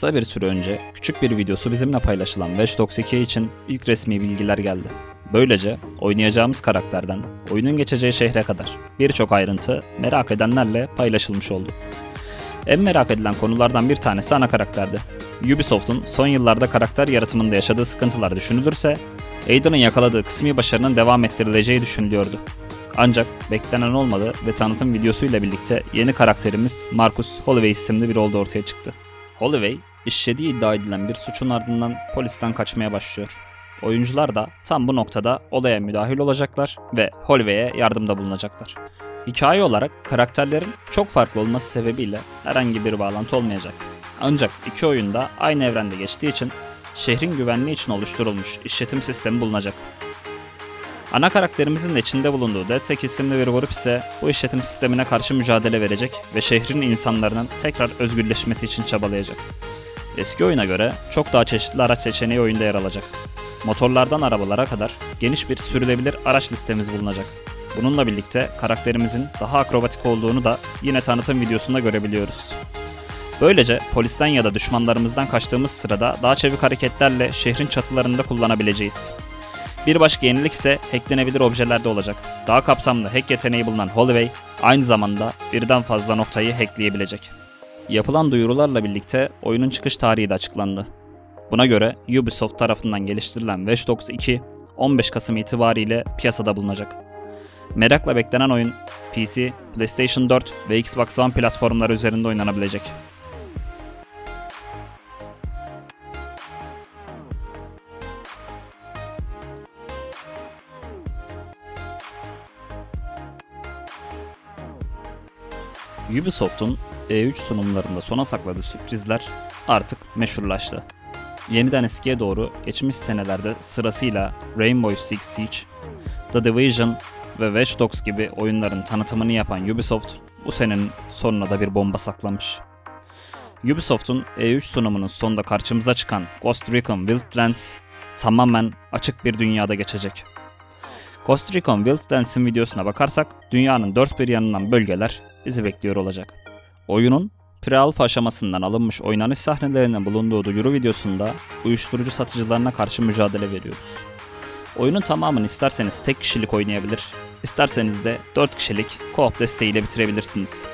Kısa bir süre önce küçük bir videosu bizimle paylaşılan Watch Dogs 2 için ilk resmi bilgiler geldi. Böylece oynayacağımız karakterden oyunun geçeceği şehre kadar birçok ayrıntı merak edenlerle paylaşılmış oldu. En merak edilen konulardan bir tanesi ana karakterdi. Ubisoft'un son yıllarda karakter yaratımında yaşadığı sıkıntılar düşünülürse, Aiden'ın yakaladığı kısmi başarının devam ettirileceği düşünülüyordu. Ancak beklenen olmadı ve tanıtım videosuyla birlikte yeni karakterimiz Marcus Holloway isimli biri oldu ortaya çıktı. Holloway, işlediği iddia edilen bir suçun ardından polisten kaçmaya başlıyor. Oyuncular da tam bu noktada olaya müdahil olacaklar ve Holloway'e yardımda bulunacaklar. Hikaye olarak karakterlerin çok farklı olması sebebiyle herhangi bir bağlantı olmayacak. Ancak iki oyunda aynı evrende geçtiği için şehrin güvenliği için oluşturulmuş işletim sistemi bulunacak. Ana karakterimizin de içinde bulunduğu DedSec isimli bir grup ise bu işletim sistemine karşı mücadele verecek ve şehrin insanların tekrar özgürleşmesi için çabalayacak. Eski oyuna göre çok daha çeşitli araç seçeneği oyunda yer alacak. Motorlardan arabalara kadar geniş bir sürülebilir araç listemiz bulunacak. Bununla birlikte karakterimizin daha akrobatik olduğunu da yine tanıtım videosunda görebiliyoruz. Böylece polisten ya da düşmanlarımızdan kaçtığımız sırada daha çevik hareketlerle şehrin çatılarında kullanabileceğiz. Bir başka yenilik ise hacklenebilir objelerde olacak. Daha kapsamlı hack yeteneği bulunan Holloway aynı zamanda birden fazla noktayı hackleyebilecek. Yapılan duyurularla birlikte oyunun çıkış tarihi de açıklandı. Buna göre Ubisoft tarafından geliştirilen Watch Dogs 2 15 Kasım itibariyle piyasada bulunacak. Merakla beklenen oyun PC, PlayStation 4 ve Xbox One platformları üzerinde oynanabilecek. Ubisoft'un E3 sunumlarında sona sakladığı sürprizler artık meşhurlaştı. Yeniden eskiye doğru geçmiş senelerde sırasıyla Rainbow Six Siege, The Division ve Watch Dogs gibi oyunların tanıtımını yapan Ubisoft bu senenin sonuna da bir bomba saklamış. Ubisoft'un E3 sunumunun sonunda karşımıza çıkan Ghost Recon Wildlands tamamen açık bir dünyada geçecek. Ghost Recon Wildlands'in videosuna bakarsak dünyanın dört bir yanından bölgeler bizi bekliyor olacak. Oyunun pre-alpha aşamasından alınmış oynanış sahnelerinin bulunduğu duyuru videosunda uyuşturucu satıcılarına karşı mücadele veriyoruz. Oyunun tamamını isterseniz tek kişilik oynayabilir, isterseniz de 4 kişilik co-op desteğiyle bitirebilirsiniz.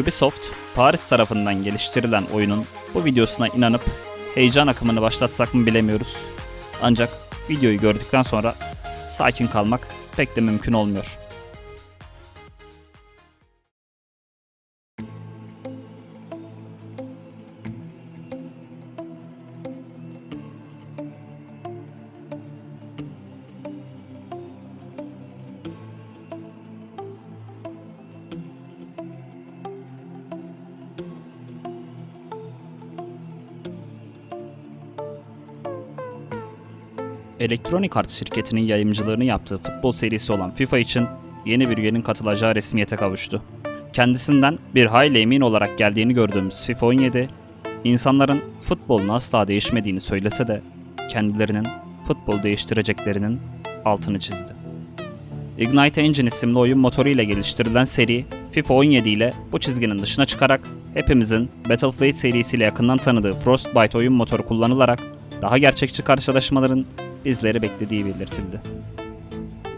Ubisoft, Paris tarafından geliştirilen oyunun bu videosuna inanıp heyecan akımını başlatsak mı bilemiyoruz. Ancak videoyu gördükten sonra sakin kalmak pek de mümkün olmuyor. Electronic Arts şirketinin yayımcılığını yaptığı futbol serisi olan FIFA için yeni bir üyenin katılacağı resmiyete kavuştu. Kendisinden bir hayli emin olarak geldiğini gördüğümüz FIFA 17, insanların futbolun asla değişmediğini söylese de kendilerinin futbol değiştireceklerinin altını çizdi. Ignite Engine isimli oyun motoru ile geliştirilen seri, FIFA 17 ile bu çizginin dışına çıkarak hepimizin Battlefield serisiyle yakından tanıdığı Frostbite oyun motoru kullanılarak daha gerçekçi karşılaşmaların bizleri beklediği belirtildi.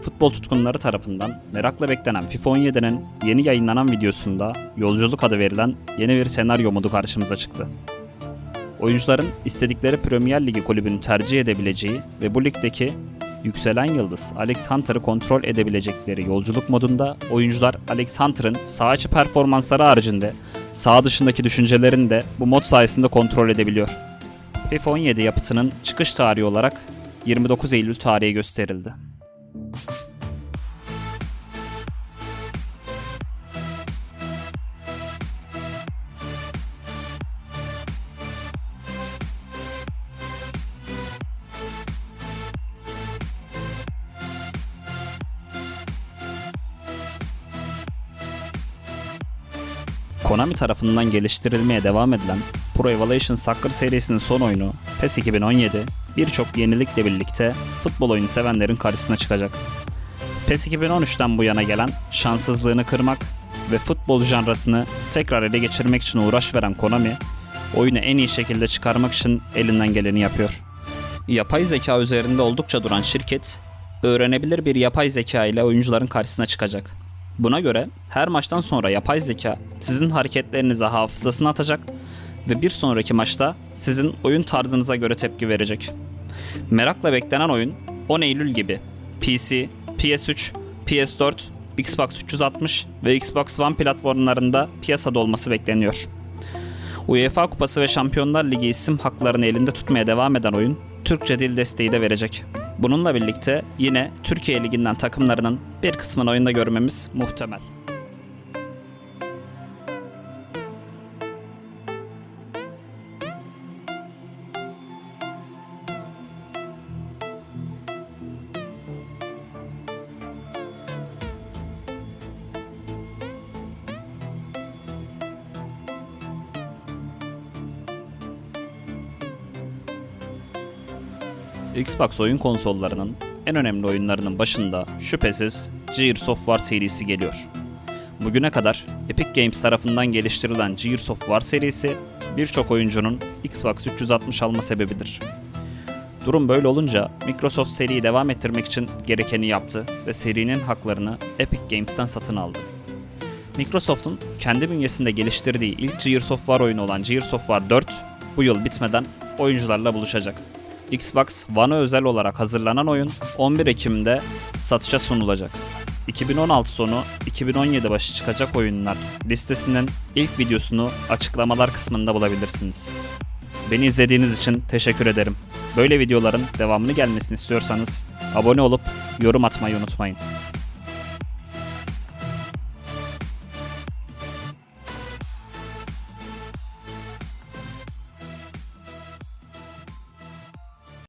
Futbol tutkunları tarafından merakla beklenen FIFA 17'nin yeni yayınlanan videosunda Yolculuk adı verilen yeni bir senaryo modu karşımıza çıktı. Oyuncuların istedikleri Premier Ligi kulübünü tercih edebileceği ve bu ligdeki yükselen yıldız Alex Hunter'ı kontrol edebilecekleri yolculuk modunda oyuncular Alex Hunter'ın sağ içi performansları haricinde sağ dışındaki düşüncelerini de bu mod sayesinde kontrol edebiliyor. FIFA 17 yapıtının çıkış tarihi olarak 29 Eylül tarihi gösterildi. Konami tarafından geliştirilmeye devam edilen Pro Evolution Soccer serisinin son oyunu PES 2017 birçok yenilikle birlikte futbol oyunu sevenlerin karşısına çıkacak. PES 2013'ten bu yana gelen şanssızlığını kırmak ve futbol janrasını tekrar ele geçirmek için uğraş veren Konami, oyunu en iyi şekilde çıkarmak için elinden geleni yapıyor. Yapay zeka üzerinde oldukça duran şirket, öğrenebilir bir yapay zeka ile oyuncuların karşısına çıkacak. Buna göre her maçtan sonra yapay zeka sizin hareketlerinizi hafızasına atacak ve bir sonraki maçta sizin oyun tarzınıza göre tepki verecek. Merakla beklenen oyun 10 Eylül gibi PC, PS3, PS4, Xbox 360 ve Xbox One platformlarında piyasada olması bekleniyor. UEFA Kupası ve Şampiyonlar Ligi isim haklarını elinde tutmaya devam eden oyun Türkçe dil desteği de verecek. Bununla birlikte yine Türkiye Ligi'nden takımlarının bir kısmını oyunda görmemiz muhtemel. Xbox oyun konsollarının en önemli oyunlarının başında şüphesiz Gears of War serisi geliyor. Bugüne kadar Epic Games tarafından geliştirilen Gears of War serisi birçok oyuncunun Xbox 360 alma sebebidir. Durum böyle olunca Microsoft seriyi devam ettirmek için gerekeni yaptı ve serinin haklarını Epic Games'ten satın aldı. Microsoft'un kendi bünyesinde geliştirdiği ilk Gears of War oyunu olan Gears of War 4 bu yıl bitmeden oyuncularla buluşacak. Xbox One'a özel olarak hazırlanan oyun 11 Ekim'de satışa sunulacak. 2016 sonu 2017 başı çıkacak oyunlar listesinin ilk videosunu açıklamalar kısmında bulabilirsiniz. Beni izlediğiniz için teşekkür ederim. Böyle videoların devamını gelmesini istiyorsanız abone olup yorum atmayı unutmayın.